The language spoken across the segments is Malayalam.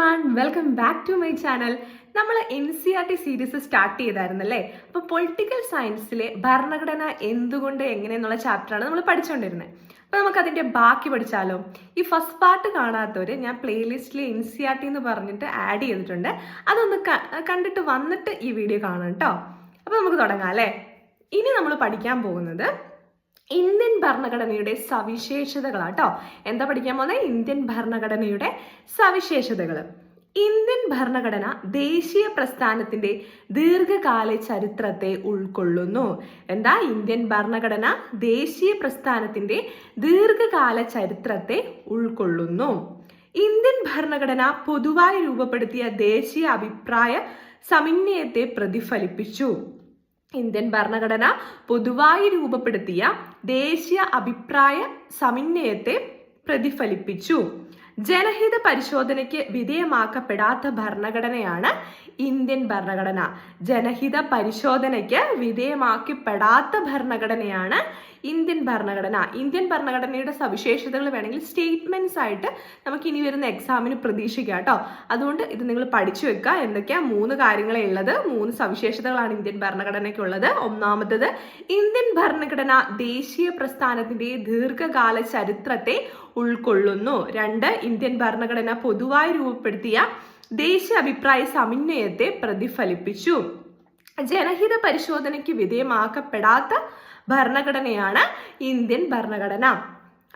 One welcome back to my channel നമ്മൾ N C R T series start ചെയ്തായിരുന്നല്ലേ? അപ്പോൾ പൊളിറ്റിക്കൽ സയൻസിലെ ഭരണഘടന എന്തുകൊണ്ട് എങ്ങനെയെന്നുള്ള ചാപ്റ്ററാണ് നമ്മൾ പഠിച്ചുകൊണ്ടിരുന്നത് അപ്പോൾ നമുക്ക് അതിന്റെ ബാക്കി പഠിച്ചാലോ? ഈ ഫസ്റ്റ് പാർട്ട് കാണാത്തവർ ഞാൻ പ്ലേലിസ്റ്റിൽ എൻ സി ആർ ടി എന്ന് പറഞ്ഞിട്ട് ആഡ് ചെയ്തിട്ടുണ്ട്. അതൊന്ന് കണ്ടിട്ട് വന്നിട്ട് ഈ വീഡിയോ കാണാം കേട്ടോ അപ്പോൾ നമുക്ക് തുടങ്ങാം അല്ലേ? ഇനി നമ്മൾ പഠിക്കാൻ പോകുന്നത് ഇന്ത്യൻ ഭരണഘടനയുടെ സവിശേഷതകളാട്ടോ. എന്താ പഠിക്കാൻ പോകുന്നത് ഇന്ത്യൻ ഭരണഘടനയുടെ സവിശേഷതകൾ. ഇന്ത്യൻ ഭരണഘടന ദേശീയ പ്രസ്ഥാനത്തിന്റെ ദീർഘകാല ചരിത്രത്തെ ഉൾക്കൊള്ളുന്നു. എന്താ? ഇന്ത്യൻ ഭരണഘടന ദേശീയ പ്രസ്ഥാനത്തിന്റെ ദീർഘകാല ചരിത്രത്തെ ഉൾക്കൊള്ളുന്നു. ഇന്ത്യൻ ഭരണഘടന പൊതുവായി രൂപപ്പെടുത്തിയ ദേശീയ അഭിപ്രായ സമന്വയത്തെ പ്രതിഫലിപ്പിച്ചു. ഇന്ത്യൻ ഭരണഘടന പൊതുവായി രൂപപ്പെടുത്തിയ ദേശീയ അഭിപ്രായ സമന്വയത്തെ പ്രതിഫലിപ്പിച്ചു. ജനഹിത പരിശോധനയ്ക്ക് വിധേയമാക്കപ്പെടാത്ത ഭരണഘടനയാണ് ഇന്ത്യൻ ഭരണഘടന. ജനഹിത പരിശോധനയ്ക്ക് വിധേയമാക്കപ്പെടാത്ത ഭരണഘടനയാണ് ഇന്ത്യൻ ഭരണഘടന. ഇന്ത്യൻ ഭരണഘടനയുടെ സവിശേഷതകൾ വേണമെങ്കിൽ സ്റ്റേറ്റ്മെന്റ്സ് ആയിട്ട് നമുക്ക് ഇനി വരുന്ന എക്സാമിന് പ്രതീക്ഷിക്കാം കേട്ടോ. അതുകൊണ്ട് ഇത് നിങ്ങൾ പഠിച്ചു വെക്കുക. എന്തൊക്കെയാ മൂന്ന് കാര്യങ്ങളെ ഉള്ളത്. മൂന്ന് സവിശേഷതകളാണ് ഇന്ത്യൻ ഭരണഘടനയ്ക്കുള്ളത് ഒന്നാമത്തത് ഇന്ത്യൻ ഭരണഘടന ദേശീയ പ്രസ്ഥാനത്തിന്റെ ദീർഘകാല ചരിത്രത്തെ ഉൾക്കൊള്ളുന്നു. രണ്ട് ഇന്ത്യൻ ഭരണഘടന പൊതുവായി രൂപപ്പെടുത്തിയ ദേശീയ അഭിപ്രായ സമന്വയത്തെ പ്രതിഫലിപ്പിച്ചു. ജനഹിത പരിശോധനയ്ക്ക് വിധേയമാക്കപ്പെടാത്ത ഭരണഘടനയാണ് ഇന്ത്യൻ ഭരണഘടന.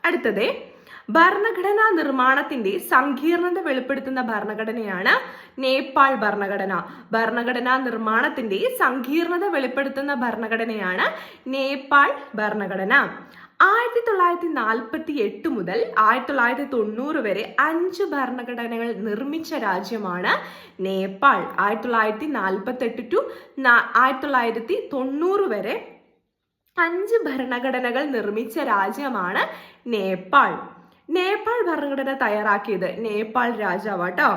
അടുത്തത് ഭരണഘടനാ നിർമ്മാണത്തിന്റെ സങ്കീർണത വെളിപ്പെടുത്തുന്ന ഭരണഘടനയാണ് നേപ്പാൾ ഭരണഘടന. ഭരണഘടനാ നിർമ്മാണത്തിന്റെ സങ്കീർണത വെളിപ്പെടുത്തുന്ന ഭരണഘടനയാണ് നേപ്പാൾ ഭരണഘടന. ആയിരത്തി തൊള്ളായിരത്തി നാൽപ്പത്തി എട്ട് മുതൽ ആയിരത്തി തൊള്ളായിരത്തി തൊണ്ണൂറ് വരെ അഞ്ച് ഭരണഘടനകൾ നിർമ്മിച്ച രാജ്യമാണ് നേപ്പാൾ. ആയിരത്തി തൊള്ളായിരത്തി നാൽപ്പത്തി എട്ട് ടു ആയിരത്തി തൊള്ളായിരത്തി തൊണ്ണൂറ് വരെ അഞ്ച് ഭരണഘടനകൾ നിർമ്മിച്ച രാജ്യമാണ് നേപ്പാൾ. നേപ്പാൾ ഭരണഘടന തയ്യാറാക്കിയത് നേപ്പാൾ രാജാവ് കേട്ടോ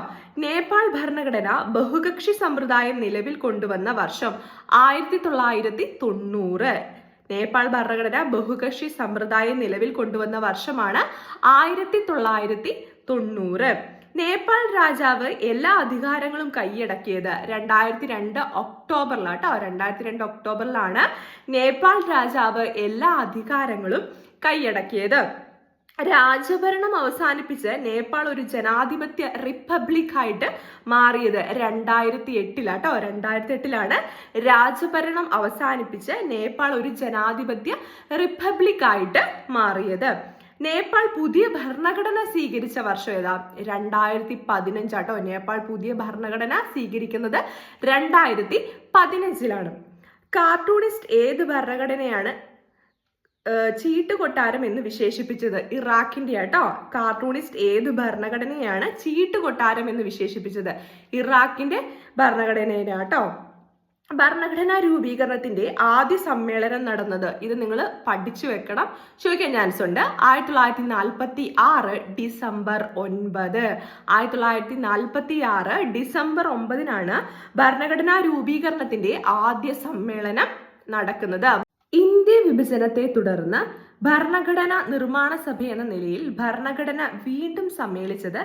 നേപ്പാൾ ഭരണഘടന ബഹുകക്ഷി സമ്പ്രദായം നിലവിൽ കൊണ്ടുവന്ന വർഷം ആയിരത്തി തൊള്ളായിരത്തി തൊണ്ണൂറ് നേപ്പാൾ ഭരണഘടന ബഹുകക്ഷി സമ്പ്രദായം നിലവിൽ കൊണ്ടുവന്ന വർഷമാണ് ആയിരത്തി തൊള്ളായിരത്തി തൊണ്ണൂറ് നേപ്പാൾ രാജാവ് എല്ലാ അധികാരങ്ങളും കൈയടക്കിയത് രണ്ടായിരത്തി രണ്ട് ഒക്ടോബറിലാണ് കേട്ടോ രണ്ടായിരത്തി രണ്ട് ഒക്ടോബറിലാണ് നേപ്പാൾ രാജാവ് എല്ലാ അധികാരങ്ങളും കൈയടക്കിയത്. രാജഭരണം അവസാനിപ്പിച്ച് നേപ്പാൾ ഒരു ജനാധിപത്യ റിപ്പബ്ലിക് ആയിട്ട് മാറിയത് രണ്ടായിരത്തി എട്ടിലാട്ടോ രണ്ടായിരത്തി എട്ടിലാണ് രാജഭരണം അവസാനിപ്പിച്ച് നേപ്പാൾ ഒരു ജനാധിപത്യ റിപ്പബ്ലിക് ആയിട്ട് മാറിയത്. നേപ്പാൾ പുതിയ ഭരണഘടന സ്വീകരിച്ച വർഷം ഏതാ? രണ്ടായിരത്തി പതിനഞ്ചാട്ടോ നേപ്പാൾ പുതിയ ഭരണഘടന സ്വീകരിക്കുന്നത് രണ്ടായിരത്തി പതിനഞ്ചിലാണ് കാർട്ടൂണിസ്റ്റ് ഏത് ഭരണഘടനയാണ് ചീട്ട് കൊട്ടാരം എന്ന് വിശേഷിപ്പിച്ചത് ഇറാഖിന്റെ ആട്ടോ. കാർട്ടൂണിസ്റ്റ് ഏത് ഭരണഘടനയാണ് ചീട്ട് കൊട്ടാരം എന്ന് വിശേഷിപ്പിച്ചത്? ഇറാഖിന്റെ ഭരണഘടനയാട്ടോ ഭരണഘടനാ രൂപീകരണത്തിന്റെ ആദ്യ സമ്മേളനം നടന്നത് ഇത് നിങ്ങൾ പഠിച്ചു വെക്കണം. ചോദിക്കാൻ ചാൻസ് ഉണ്ട്. ആയിരത്തി തൊള്ളായിരത്തി നാൽപ്പത്തി ആറ് ഡിസംബർ ഒൻപത്. ആയിരത്തി തൊള്ളായിരത്തി നാൽപ്പത്തി ആറ് ഡിസംബർ ഒമ്പതിനാണ് ഭരണഘടനാ രൂപീകരണത്തിന്റെ ആദ്യ സമ്മേളനം നടക്കുന്നത്. വിഭജനത്തെ തുടർന്ന് ഭരണഘടന നിർമ്മാണ സഭ എന്ന നിലയിൽ ഭരണഘടന വീണ്ടും സമ്മേളിച്ചത്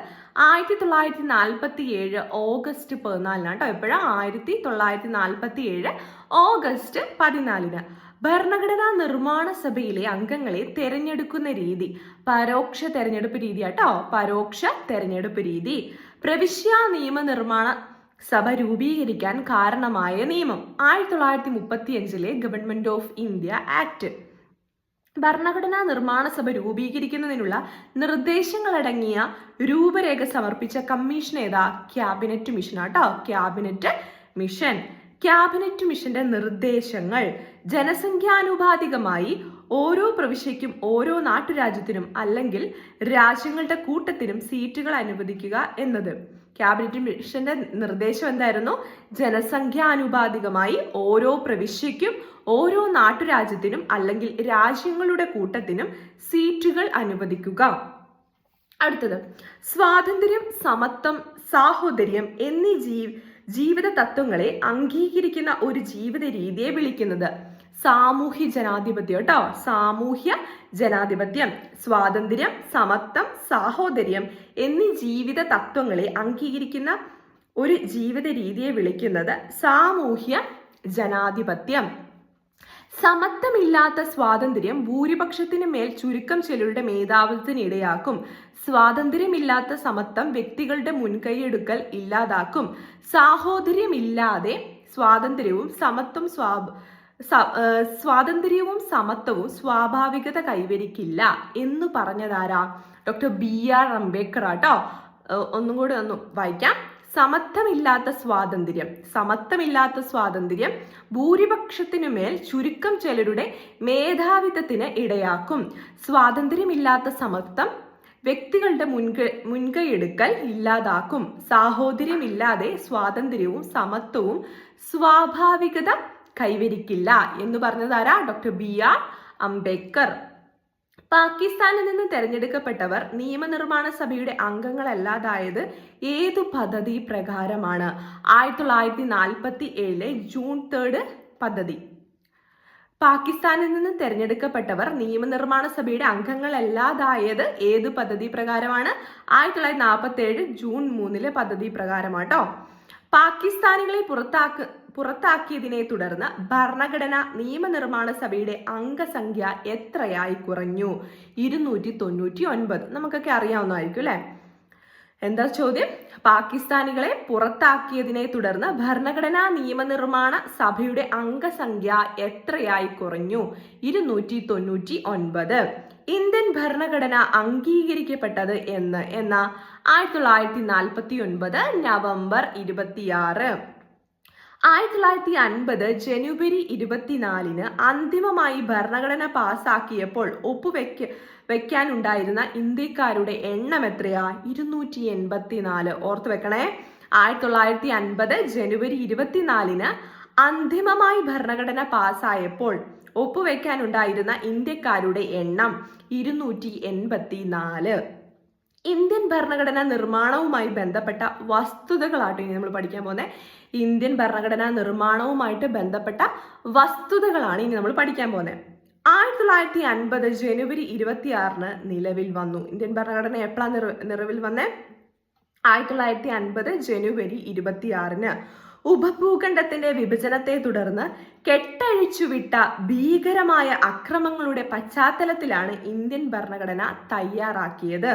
ആയിരത്തി തൊള്ളായിരത്തി നാൽപ്പത്തി ഏഴ് ഓഗസ്റ്റ് പതിനാലിനാണ് കേട്ടോ. എപ്പോഴാണ് ആയിരത്തി തൊള്ളായിരത്തി നാൽപ്പത്തി ഏഴ് ഓഗസ്റ്റ് പതിനാലിന്. ഭരണഘടനാ നിർമ്മാണ സഭയിലെ അംഗങ്ങളെ തെരഞ്ഞെടുക്കുന്ന രീതി. പരോക്ഷ തെരഞ്ഞെടുപ്പ് രീതി കേട്ടോ. പരോക്ഷ തെരഞ്ഞെടുപ്പ് രീതി. പ്രവിശ്യ നിയമനിർമ്മാണ സഭ രൂപീകരിക്കാൻ കാരണമായ നിയമം. ആയിരത്തി തൊള്ളായിരത്തി മുപ്പത്തി അഞ്ചിലെ ഗവൺമെന്റ് ഓഫ് ഇന്ത്യ ആക്ട്. ഭരണഘടനാ നിർമ്മാണ സഭ രൂപീകരിക്കുന്നതിനുള്ള നിർദ്ദേശങ്ങളടങ്ങിയ രൂപരേഖ സമർപ്പിച്ച കമ്മീഷൻ ഏതാ? ക്യാബിനറ്റ് മിഷൻ ആട്ടോ ക്യാബിനറ്റ് മിഷൻ. ക്യാബിനറ്റ് മിഷന്റെ നിർദ്ദേശങ്ങൾ ജനസംഖ്യാനുപാതികമായി ഓരോ പ്രവിശ്യയ്ക്കും ഓരോ നാട്ടുരാജ്യത്തിനും അല്ലെങ്കിൽ രാജ്യങ്ങളുടെ കൂട്ടത്തിനും സീറ്റുകൾ അനുവദിക്കുക എന്നത്. ക്യാബിനറ്റ് മിഷന്റെ നിർദ്ദേശം എന്തായിരുന്നു? ജനസംഖ്യാനുപാതികമായി ഓരോ പ്രവിശ്യയ്ക്കും ഓരോ നാട്ടുരാജ്യത്തിനും അല്ലെങ്കിൽ രാജ്യങ്ങളുടെ കൂട്ടത്തിനും സീറ്റുകൾ അനുവദിക്കുക. അടുത്തത് സ്വാതന്ത്ര്യം സമത്വം സാഹോദര്യം എന്നീ ജീ ജീവിത തത്വങ്ങളെ അംഗീകരിക്കുന്ന ഒരു ജീവിത രീതിയെ വിളിക്കുന്നത്. സാമൂഹ്യ ജനാധിപത്യം കേട്ടോ. സാമൂഹ്യ ജനാധിപത്യം സ്വാതന്ത്ര്യം സമത്വം സാഹോദര്യം എന്നീ ജീവിത തത്വങ്ങളെ അംഗീകരിക്കുന്ന ഒരു ജീവിത രീതിയെ വിളിക്കുന്നത് സാമൂഹ്യ ജനാധിപത്യം. സമത്വമില്ലാത്ത സ്വാതന്ത്ര്യം ഭൂരിപക്ഷത്തിന് മേൽ ചുരുക്കം ചിലരുടെ മേധാവിത്വത്തിനിടയാക്കും. സ്വാതന്ത്ര്യമില്ലാത്ത സമത്വം വ്യക്തികളുടെ മുൻകൈയെടുക്കൽ ഇല്ലാതാക്കും. സാഹോദര്യമില്ലാതെ സ്വാതന്ത്ര്യവും സമത്വം സ്വാ സ്വാതന്ത്ര്യവും സമത്വവും സ്വാഭാവികത കൈവരിക്കില്ല എന്ന് പറഞ്ഞതാരാ? ഡോക്ടർ ബി ആർ അംബേദ്കർ ആട്ടോ. ഒന്നും കൂടെ ഒന്ന് വായിക്കാം. സമത്വമില്ലാത്ത സ്വാതന്ത്ര്യം സമത്വമില്ലാത്ത സ്വാതന്ത്ര്യം ഭൂരിപക്ഷത്തിനു മേൽ ചുരുക്കം ചിലരുടെ മേധാവിത്വത്തിന് ഇടയാക്കും. സ്വാതന്ത്ര്യമില്ലാത്ത സമത്വം വ്യക്തികളുടെ മുൻകൈ മുൻകൈയെടുക്കൽ ഇല്ലാതാക്കും. സാഹോദര്യമില്ലാതെ സ്വാതന്ത്ര്യവും സമത്വവും സ്വാഭാവികത കൈവരിക്കില്ല എന്ന് പറഞ്ഞതാരാ ഡോക്ടർ ബി ആർ അംബേദ്കർ. പാകിസ്ഥാനിൽ നിന്ന് തെരഞ്ഞെടുക്കപ്പെട്ടവർ നിയമനിർമ്മാണ സഭയുടെ അംഗങ്ങളല്ലാതായത് ഏതു പദ്ധതി പ്രകാരമാണ്? ആയിരത്തി തൊള്ളായിരത്തി നാൽപ്പത്തി ഏഴിലെ ജൂൺ തേർഡ് പദ്ധതി. പാകിസ്ഥാനിൽ നിന്ന് തെരഞ്ഞെടുക്കപ്പെട്ടവർ നിയമനിർമ്മാണ സഭയുടെ അംഗങ്ങളല്ലാതായത് ഏത് പദ്ധതി പ്രകാരമാണ്? ആയിരത്തി തൊള്ളായിരത്തി നാൽപ്പത്തി ഏഴ് ജൂൺ മൂന്നിലെ പദ്ധതി പ്രകാരമാട്ടോ. പാകിസ്ഥാനികളെ പുറത്താക്ക പുറത്താക്കിയതിനെ തുടർന്ന് ഭരണഘടന നിയമനിർമ്മാണ സഭയുടെ അംഗസംഖ്യ എത്രയായി കുറഞ്ഞു? ഇരുന്നൂറ്റി തൊണ്ണൂറ്റി ഒൻപത് നമുക്കൊക്കെ അറിയാവുന്നതായിരിക്കും അല്ലെ? എന്താ ചോദ്യം? പാകിസ്ഥാനികളെ പുറത്താക്കിയതിനെ തുടർന്ന് ഭരണഘടനാ നിയമനിർമ്മാണ സഭയുടെ അംഗസംഖ്യ എത്രയായി കുറഞ്ഞു? ഇരുന്നൂറ്റി തൊണ്ണൂറ്റി ഒൻപത് ഇന്ത്യൻ ഭരണഘടന അംഗീകരിക്കപ്പെട്ടത് എന്ന് എന്ന? ആയിരത്തി തൊള്ളായിരത്തി നാൽപ്പത്തി ഒൻപത് നവംബർ ഇരുപത്തിയാറ്. ആയിരത്തി തൊള്ളായിരത്തി അൻപത് ജനുവരി ഇരുപത്തിനാലിന് അന്തിമമായി ഭരണഘടന പാസാക്കിയപ്പോൾ ഒപ്പുവെക്ക വെക്കാനുണ്ടായിരുന്ന ഇന്ത്യക്കാരുടെ എണ്ണം എത്രയാ? ഇരുന്നൂറ്റി എൺപത്തിനാല് ഓർത്ത് വെക്കണേ. ആയിരത്തി തൊള്ളായിരത്തി അൻപത് ജനുവരി ഇരുപത്തിനാലിന് അന്തിമമായി ഭരണഘടന പാസായപ്പോൾ ഒപ്പുവെക്കാനുണ്ടായിരുന്ന ഇന്ത്യക്കാരുടെ എണ്ണം ഇരുന്നൂറ്റി എൺപത്തിനാല് ഇന്ത്യൻ ഭരണഘടനാ നിർമ്മാണവുമായി ബന്ധപ്പെട്ട വസ്തുതകളാട്ടോ ഇനി നമ്മൾ പഠിക്കാൻ പോകുന്നത് ഇന്ത്യൻ ഭരണഘടനാ നിർമ്മാണവുമായിട്ട് ബന്ധപ്പെട്ട വസ്തുതകളാണ് ഇനി നമ്മൾ പഠിക്കാൻ പോകുന്നത് ആയിരത്തി തൊള്ളായിരത്തി അൻപത് ജനുവരി ഇരുപത്തിയാറിന് നിലവിൽ വന്നു. ഇന്ത്യൻ ഭരണഘടന എപ്പോഴാണ് നിലവിൽ വന്നേ? ആയിരത്തി തൊള്ളായിരത്തി അൻപത് ജനുവരി ഇരുപത്തിയാറിന്. ഉപഭൂഖണ്ഡത്തിന്റെ വിഭജനത്തെ തുടർന്ന് കെട്ടഴിച്ചുവിട്ട ഭീകരമായ അക്രമങ്ങളുടെ പശ്ചാത്തലത്തിലാണ് ഇന്ത്യൻ ഭരണഘടന തയ്യാറാക്കിയത്.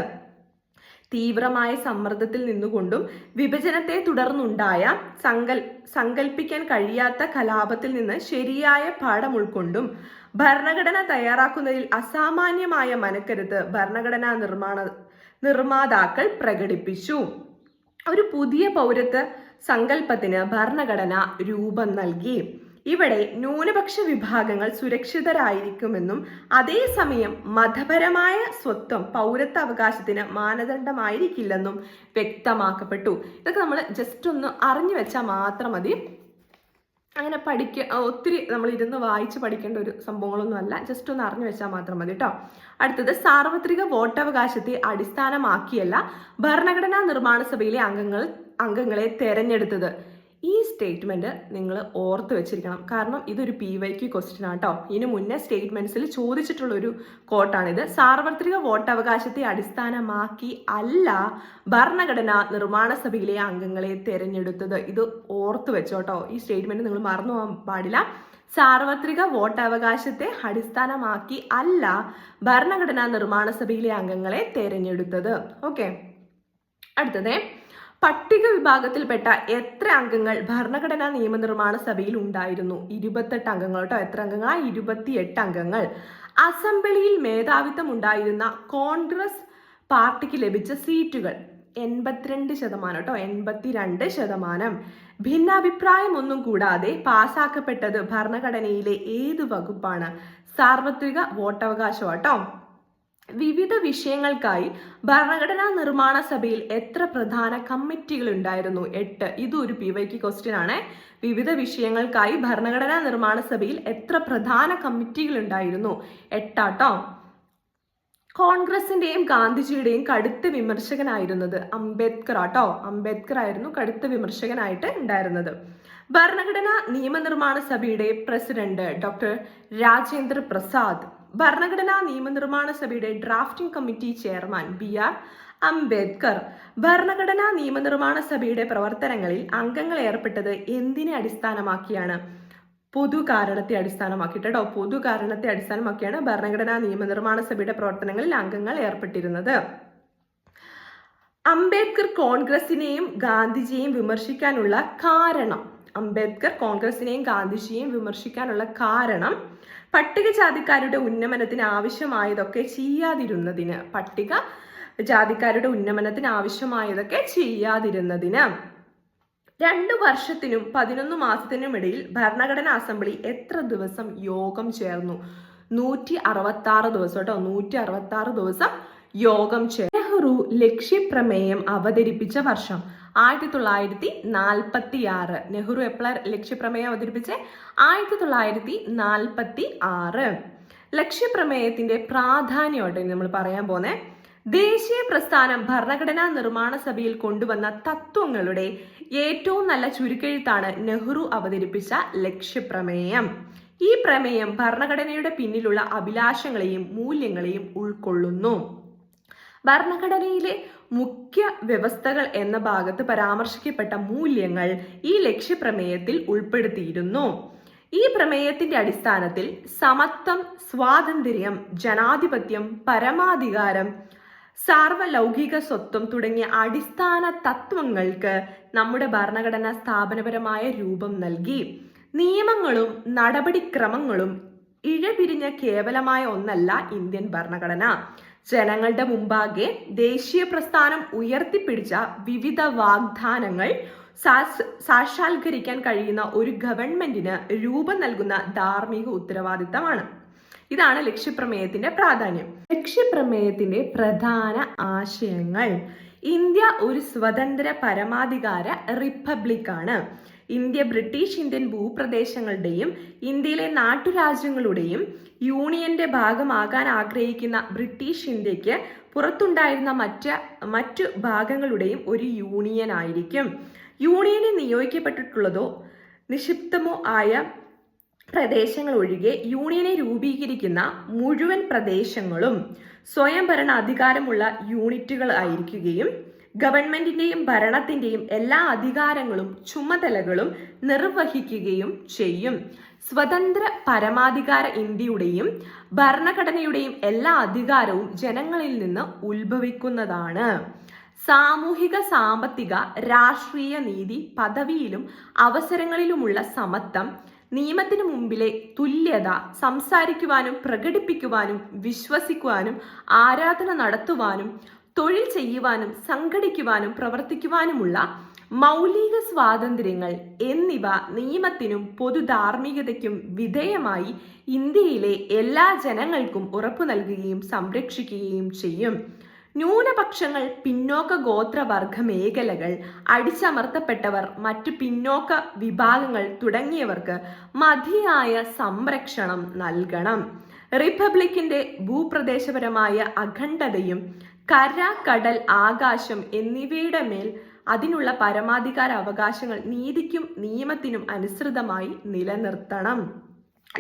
തീവ്രമായ സമ്മർദ്ദത്തിൽ നിന്നുകൊണ്ടും വിഭജനത്തെ തുടർന്നുണ്ടായ സങ്കൽ സങ്കല്പിക്കാൻ കഴിയാത്ത കലാപത്തിൽ നിന്ന് ശരിയായ പാഠം ഉൾക്കൊണ്ടും ഭരണഘടന തയ്യാറാക്കുന്നതിൽ അസാമാന്യമായ മനക്കരുത്ത് ഭരണഘടനാ നിർമ്മാണ നിർമ്മാതാക്കൾ പ്രകടിപ്പിച്ചു. ഒരു പുതിയ പൗരത്വ സങ്കല്പത്തിന് ഭരണഘടന രൂപം നൽകി. ഇവിടെ ന്യൂനപക്ഷ വിഭാഗങ്ങൾ സുരക്ഷിതരായിരിക്കുമെന്നും അതേസമയം മതപരമായ സ്വത്വം പൗരത്വ അവകാശത്തിന് മാനദണ്ഡമായിരിക്കില്ലെന്നും വ്യക്തമാക്കപ്പെട്ടു. ഇതൊക്കെ നമ്മൾ ജസ്റ്റ് ഒന്ന് അറിഞ്ഞു വെച്ചാൽ മാത്രം മതി. അങ്ങനെ പഠിക്ക ഒത്തിരി നമ്മൾ ഇരുന്ന് വായിച്ച് പഠിക്കേണ്ട ഒരു സംഭവങ്ങളൊന്നുമല്ല ജസ്റ്റ് ഒന്ന് അറിഞ്ഞു വെച്ചാൽ മാത്രം മതി കേട്ടോ അടുത്തത് സാർവത്രിക വോട്ടവകാശത്തെ അടിസ്ഥാനമാക്കിയല്ല ഭരണഘടനാ നിർമ്മാണ സഭയിലെ അംഗങ്ങൾ അംഗങ്ങളെ തെരഞ്ഞെടുത്തത്. ഈ സ്റ്റേറ്റ്മെന്റ് നിങ്ങൾ ഓർത്ത് വെച്ചിരിക്കണം. കാരണം ഇതൊരു പി വൈ ക്യു ക്വസ്റ്റ്യൻ ആട്ടോ ഇതിനു മുന്നേ ഒരു കോട്ടാണിത് സാർവത്രിക വോട്ടവകാശത്തെ അടിസ്ഥാനമാക്കി അല്ല ഭരണഘടന നിർമ്മാണ സഭയിലെ അംഗങ്ങളെ തിരഞ്ഞെടുത്തത്. ഇത് ഓർത്ത് വെച്ചോട്ടോ ഈ സ്റ്റേറ്റ്മെന്റ് നിങ്ങൾ മറന്നു പോകാൻ പാടില്ല. സാർവത്രിക വോട്ടവകാശത്തെ അടിസ്ഥാനമാക്കി അല്ല ഭരണഘടനാ നിർമ്മാണ സഭയിലെ അംഗങ്ങളെ തെരഞ്ഞെടുത്തത്. ഓക്കെ. അടുത്തത്. പട്ടിക വിഭാഗത്തിൽപ്പെട്ട എത്ര അംഗങ്ങൾ ഭരണഘടനാ നിയമനിർമ്മാണ സഭയിൽ ഉണ്ടായിരുന്നു? ഇരുപത്തെട്ട് അംഗങ്ങൾ കേട്ടോ എത്ര അംഗങ്ങൾ ഇരുപത്തിയെട്ട് അംഗങ്ങൾ. അസംബ്ലിയിൽ മേധാവിത്വം ഉണ്ടായിരുന്ന കോൺഗ്രസ് പാർട്ടിക്ക് ലഭിച്ച സീറ്റുകൾ എൺപത്തിരണ്ട് ശതമാനം കേട്ടോ എൺപത്തിരണ്ട് ശതമാനം. ഭിന്നാഭിപ്രായം ഒന്നും കൂടാതെ പാസാക്കപ്പെട്ടത് ഭരണഘടനയിലെ ഏത് വകുപ്പാണ്? സാർവത്രിക വോട്ടവകാശം കേട്ടോ വിവിധ വിഷയങ്ങൾക്കായി ഭരണഘടനാ നിർമ്മാണ സഭയിൽ എത്ര പ്രധാന കമ്മിറ്റികൾ ഉണ്ടായിരുന്നു? എട്ട്. ഇതും ഒരു പി വൈക്ക് ക്വസ്റ്റ്യൻ ആണ്. വിവിധ വിഷയങ്ങൾക്കായി ഭരണഘടനാ നിർമ്മാണ സഭയിൽ എത്ര പ്രധാന കമ്മിറ്റികൾ ഉണ്ടായിരുന്നു? എട്ടാട്ടോ. കോൺഗ്രസിന്റെയും ഗാന്ധിജിയുടെയും കടുത്ത വിമർശകനായിരുന്നത് അംബേദ്കർ ആട്ടോ അംബേദ്കർ ആയിരുന്നു കടുത്ത വിമർശകനായിട്ട് ഉണ്ടായിരുന്നത്. ഭരണഘടനാ നിയമനിർമ്മാണ സഭയുടെ പ്രസിഡന്റ് ഡോക്ടർ രാജേന്ദ്ര പ്രസാദ്. ഭരണഘടനാ നിയമനിർമ്മാണ സഭയുടെ drafting committee chairman B R Ambedkar. ഭരണഘടനാ നിയമനിർമ്മാണ സഭയുടെ പ്രവർത്തനങ്ങളിൽ അംഗങ്ങൾ ഏർപ്പെട്ടത് എന്തിനെ അടിസ്ഥാനമാക്കിയാണ്? പൊതു കാരണത്തെ അടിസ്ഥാനമാക്കിയിട്ട് പൊതു കാരണത്തെ അടിസ്ഥാനമാക്കിയാണ് ഭരണഘടനാ നിയമനിർമ്മാണ സഭയുടെ പ്രവർത്തനങ്ങളിൽ അംഗങ്ങൾ ഏർപ്പെട്ടിരുന്നത്. അംബേദ്കർ കോൺഗ്രസിനെയും ഗാന്ധിജിയെയും വിമർശിക്കാനുള്ള കാരണം. അംബേദ്കർ കോൺഗ്രസിനെയും ഗാന്ധിജിയെയും വിമർശിക്കാനുള്ള കാരണം പട്ടികജാതിക്കാരുടെ ഉന്നമനത്തിന് ആവശ്യമായതൊക്കെ ചെയ്യാതിരുന്നതിന് പട്ടിക ജാതിക്കാരുടെ ഉന്നമനത്തിന് ആവശ്യമായതൊക്കെ ചെയ്യാതിരുന്നതിന് രണ്ടു വർഷത്തിനും പതിനൊന്ന് മാസത്തിനും ഇടയിൽ ഭരണഘടനാ അസംബ്ലി എത്ര ദിവസം യോഗം ചേർന്നു? നൂറ്റി അറുപത്തി ആറ് ദിവസം കേട്ടോ നൂറ്റി അറുപത്തി ആറ് ദിവസം യോഗം ചേർന്നു. നെഹ്റു ലക്ഷ്യപ്രമേയം അവതരിപ്പിച്ച വർഷം. ആയിരത്തി തൊള്ളായിരത്തി നാൽപ്പത്തി ആറ് നെഹ്റു എപ്പോഴാണ് ലക്ഷ്യപ്രമേയം അവതരിപ്പിച്ച്? ആയിരത്തി തൊള്ളായിരത്തി നാൽപ്പത്തി ആറ് ലക്ഷ്യപ്രമേയത്തിന്റെ പ്രാധാന്യമായിട്ട് നമ്മൾ പറയാൻ പോന്നെ. ദേശീയ പ്രസ്ഥാനം ഭരണഘടനാ നിർമ്മാണ സഭയിൽ കൊണ്ടുവന്ന തത്വങ്ങളുടെ ഏറ്റവും നല്ല ചുരുക്കെഴുത്താണ് നെഹ്റു അവതരിപ്പിച്ച ലക്ഷ്യപ്രമേയം. ഈ പ്രമേയം ഭരണഘടനയുടെ പിന്നിലുള്ള അഭിലാഷങ്ങളെയും മൂല്യങ്ങളെയും ഉൾക്കൊള്ളുന്നു. ഭരണഘടനയിലെ മുഖ്യ വ്യവസ്ഥകൾ എന്ന ഭാഗത്ത് പരാമർശിക്കപ്പെട്ട മൂല്യങ്ങൾ ഈ ലക്ഷ്യപ്രമേയത്തിൽ ഉൾപ്പെടുത്തിയിരുന്നു. ഈ പ്രമേയത്തിന്റെ അടിസ്ഥാനത്തിൽ സമത്വം സ്വാതന്ത്ര്യം ജനാധിപത്യം പരമാധികാരം സാർവലൗകിക സ്വത്വം തുടങ്ങിയ അടിസ്ഥാന തത്വങ്ങൾക്ക് നമ്മുടെ ഭരണഘടന സ്ഥാപനപരമായ രൂപം നൽകി. നിയമങ്ങളും നടപടിക്രമങ്ങളും ഇഴപിരിഞ്ഞ കേവലമായ ഒന്നല്ല ഇന്ത്യൻ ഭരണഘടന. ജനങ്ങളുടെ മുമ്പാകെ ദേശീയ പ്രസ്ഥാനം ഉയർത്തിപ്പിടിച്ച വിവിധ വാഗ്ദാനങ്ങൾ സാക്ഷാത്കരിക്കാൻ കഴിയുന്ന ഒരു ഗവൺമെന്റിന് രൂപം നൽകുന്ന ധാർമ്മിക ഉത്തരവാദിത്തമാണ്. ഇതാണ് ലക്ഷ്യപ്രമേയത്തിന്റെ പ്രാധാന്യം. ലക്ഷ്യപ്രമേയത്തിന്റെ പ്രധാന ആശയങ്ങൾ. ഇന്ത്യ ഒരു സ്വതന്ത്ര പരമാധികാര റിപ്പബ്ലിക് ആണ് ഇന്ത്യ ബ്രിട്ടീഷ് ഇന്ത്യൻ ഭൂപ്രദേശങ്ങളുടെയും ഇന്ത്യയിലെ നാട്ടുരാജ്യങ്ങളുടെയും യൂണിയന്റെ ഭാഗമാകാൻ ആഗ്രഹിക്കുന്ന ബ്രിട്ടീഷ് ഇന്ത്യയ്ക്ക് പുറത്തുണ്ടായിരുന്ന മറ്റ് മറ്റു ഭാഗങ്ങളുടെയും ഒരു യൂണിയൻ ആയിരിക്കും. യൂണിയനിൽ നിയോഗിക്കപ്പെട്ടിട്ടുള്ളതോ നിക്ഷിപ്തമോ ആയ പ്രദേശങ്ങൾ ഒഴികെ യൂണിയനെ രൂപീകരിക്കുന്ന മുഴുവൻ പ്രദേശങ്ങളും സ്വയംഭരണ അധികാരമുള്ള യൂണിറ്റുകൾ ആയിരിക്കുകയും ഗവൺമെന്റിന്റെയും ഭരണത്തിന്റെയും എല്ലാ അധികാരങ്ങളും ചുമതലകളും നിർവഹിക്കുകയും ചെയ്യും. സ്വതന്ത്ര പരമാധികാര ഇന്ത്യയുടെയും ഭരണഘടനയുടെയും എല്ലാ അധികാരവും ജനങ്ങളിൽ നിന്ന് ഉത്ഭവിക്കുന്നതാണ്. സാമൂഹിക സാമ്പത്തിക രാഷ്ട്രീയ നീതി പദവിയിലും അവസരങ്ങളിലുമുള്ള സമത്വം നിയമത്തിന് മുമ്പിലെ തുല്യത സംസാരിക്കുവാനും പ്രകടിപ്പിക്കുവാനും വിശ്വസിക്കുവാനും ആരാധന നടത്തുവാനും തൊഴിൽ ചെയ്യുവാനും സംഘടിക്കുവാനും പ്രവർത്തിക്കുവാനുമുള്ള മൗലിക സ്വാതന്ത്ര്യങ്ങൾ എന്നിവ നിയമത്തിനും പൊതുധാർമ്മികതയ്ക്കും വിധേയമായി ഇന്ത്യയിലെ എല്ലാ ജനങ്ങൾക്കും ഉറപ്പു നൽകുകയും സംരക്ഷിക്കുകയും ചെയ്യും. ന്യൂനപക്ഷങ്ങൾ പിന്നോക്ക ഗോത്രവർഗ മേഖലകൾ അടിച്ചമർത്തപ്പെട്ടവർ മറ്റു പിന്നോക്ക വിഭാഗങ്ങൾ തുടങ്ങിയവർക്ക് മതിയായ സംരക്ഷണം നൽകണം. റിപ്പബ്ലിക്കിന്റെ ഭൂപ്രദേശപരമായ അഖണ്ഡതയും കര കടൽ ആകാശം എന്നിവയുടെ മേൽ അതിനുള്ള പരമാധികാര അവകാശങ്ങൾ നീതിക്കും നിയമത്തിനും അനുസൃതമായി നിലനിർത്തണം.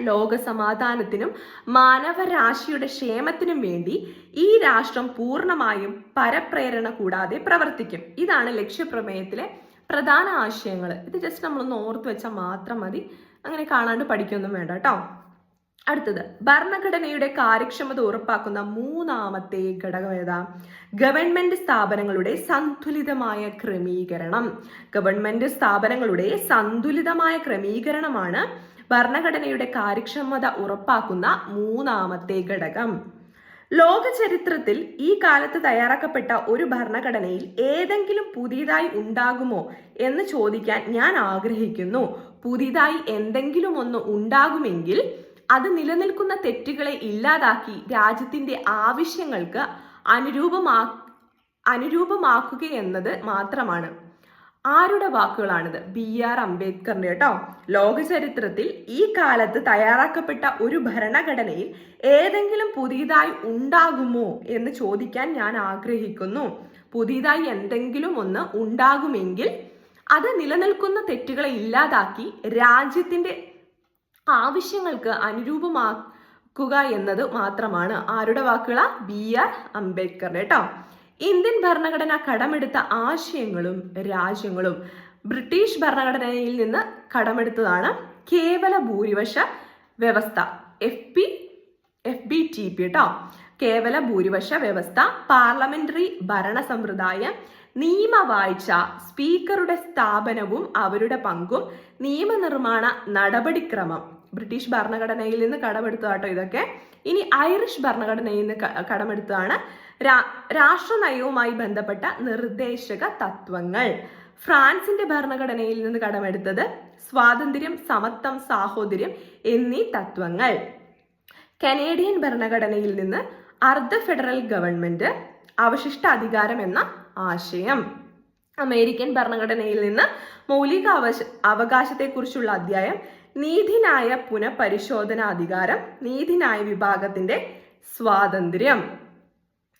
ലോകസമാധാനത്തിനും മാനവരാശിയുടെ ക്ഷേമത്തിനും വേണ്ടി ഈ രാഷ്ട്രം പൂർണമായും പരപ്രേരണ കൂടാതെ പ്രവർത്തിക്കും. ഇതാണ് ലക്ഷ്യപ്രമേയത്തിലെ പ്രധാന ആശയങ്ങൾ ഇത് ജസ്റ്റ് നമ്മളൊന്ന് ഓർത്ത് വെച്ചാൽ മാത്രം മതി. അങ്ങനെ കാണാണ്ട് പഠിക്കൊന്നും വേണ്ട കേട്ടോ അടുത്തത് ഭരണഘടനയുടെ കാര്യക്ഷമത ഉറപ്പാക്കുന്ന മൂന്നാമത്തെ ഘടകം ഏതാ? ഗവൺമെന്റ് സ്ഥാപനങ്ങളുടെ സന്തുലിതമായ ക്രമീകരണം. ഗവൺമെന്റ് സ്ഥാപനങ്ങളുടെ സന്തുലിതമായ ക്രമീകരണമാണ് ഭരണഘടനയുടെ കാര്യക്ഷമത ഉറപ്പാക്കുന്ന മൂന്നാമത്തെ ഘടകം. ലോക ചരിത്രത്തിൽ ഈ കാലത്ത് തയ്യാറാക്കപ്പെട്ട ഒരു ഭരണഘടനയിൽ ഏതെങ്കിലും പുതിയതായി ഉണ്ടാകുമോ എന്ന് ചോദിക്കാൻ ഞാൻ ആഗ്രഹിക്കുന്നു. പുതിയതായി എന്തെങ്കിലും ഒന്ന് ഉണ്ടാകുമെങ്കിൽ അത് നിലനിൽക്കുന്ന തെറ്റുകളെ ഇല്ലാതാക്കി രാജ്യത്തിന്റെ ആവശ്യങ്ങൾക്ക് അനുരൂപമാ അനുരൂപമാക്കുക എന്നത് മാത്രമാണ്. ആരുടെ വാക്കുകളാണിത്? ബി ആർ അംബേദ്കറിന്റെ കേട്ടോ. ലോക ചരിത്രത്തിൽ ഈ കാലത്ത് തയ്യാറാക്കപ്പെട്ട ഒരു ഭരണഘടനയിൽ ഏതെങ്കിലും പുതിയതായി ഉണ്ടാകുമോ എന്ന് ചോദിക്കാൻ ഞാൻ ആഗ്രഹിക്കുന്നു. പുതിയതായി എന്തെങ്കിലും ഒന്ന് ഉണ്ടാകുമെങ്കിൽ അത് നിലനിൽക്കുന്ന തെറ്റുകളെ ഇല്ലാതാക്കി രാജ്യത്തിന്റെ ആവശ്യങ്ങൾക്ക് അനുരൂപമാക്കുക എന്നത് മാത്രമാണ്. ആരുടെ വാക്കുകള? ബി ആർ അംബേദ്കറിന്റെ കേട്ടോ. ഇന്ത്യൻ ഭരണഘടന കടമെടുത്ത ആശയങ്ങളും രാജ്യങ്ങളും ബ്രിട്ടീഷ് ഭരണഘടനയിൽ നിന്ന് കടമെടുത്തതാണ് കേവല ഭൂരിപക്ഷ വ്യവസ്ഥ. F P F B T P കേട്ടോ. കേവല ഭൂരിപക്ഷ വ്യവസ്ഥ പാർലമെന്ററി ഭരണ സമ്പ്രദായം നിയമവാഴ്ച സ്പീക്കറുടെ സ്ഥാപനവും അവരുടെ പങ്കും നിയമനിർമ്മാണ നടപടിക്രമം ബ്രിട്ടീഷ് ഭരണഘടനയിൽ നിന്ന് കടമെടുത്തതാട്ടോ ഇതൊക്കെ. ഇനി ഐറിഷ് ഭരണഘടനയിൽ നിന്ന് കടമെടുത്തതാണ്. രാഷ്ട്രനയവുമായി ബന്ധപ്പെട്ട നിർദ്ദേശക തത്വങ്ങൾ. ഫ്രാൻസിന്റെ ഭരണഘടനയിൽ നിന്ന് കടമെടുത്തത് സ്വാതന്ത്ര്യം സമത്വം സാഹോദര്യം എന്നീ തത്വങ്ങൾ. കനേഡിയൻ ഭരണഘടനയിൽ നിന്ന് അർദ്ധ ഫെഡറൽ ഗവൺമെന്റ് അവശിഷ്ട അധികാരം എന്ന ആശയം. അമേരിക്കൻ ഭരണഘടനയിൽ നിന്ന് മൗലിക അവകാശത്തെക്കുറിച്ചുള്ള അധ്യായം നീതിന്യായ പുനഃപരിശോധനാധികാരം നീതിന്യായ വിഭാഗത്തിന്റെ സ്വാതന്ത്ര്യം.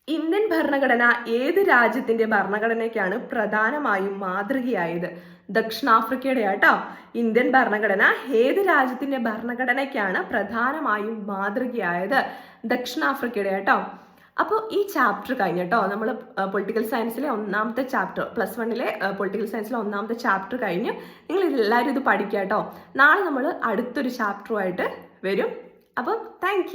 ഇന്ത്യൻ ഭരണഘടന ഏത് രാജ്യത്തിന്റെ ഭരണഘടനയ്ക്കാണ് പ്രധാനമായും മാതൃകയായത്? ദക്ഷിണാഫ്രിക്കയുടെ ആട്ടോ? ഇന്ത്യൻ ഭരണഘടന ഏത് രാജ്യത്തിന്റെ ഭരണഘടനയ്ക്കാണ് പ്രധാനമായും മാതൃകയായത്? ദക്ഷിണാഫ്രിക്കയുടെ ആട്ടോ? അപ്പോൾ ഈ ചാപ്റ്റർ കഴിഞ്ഞട്ടോ നമ്മൾ പൊളിറ്റിക്കൽ സയൻസിലെ ഒന്നാമത്തെ ചാപ്റ്റർ പ്ലസ് വണ്ണിലെ പൊളിറ്റിക്കൽ സയൻസിലെ ഒന്നാമത്തെ ചാപ്റ്റർ കഴിഞ്ഞ് നിങ്ങൾ എല്ലാവരും ഇത് പഠിക്കുക കേട്ടോ നാളെ നമ്മൾ അടുത്തൊരു ചാപ്റ്ററുമായിട്ട് വരും. അപ്പം താങ്ക്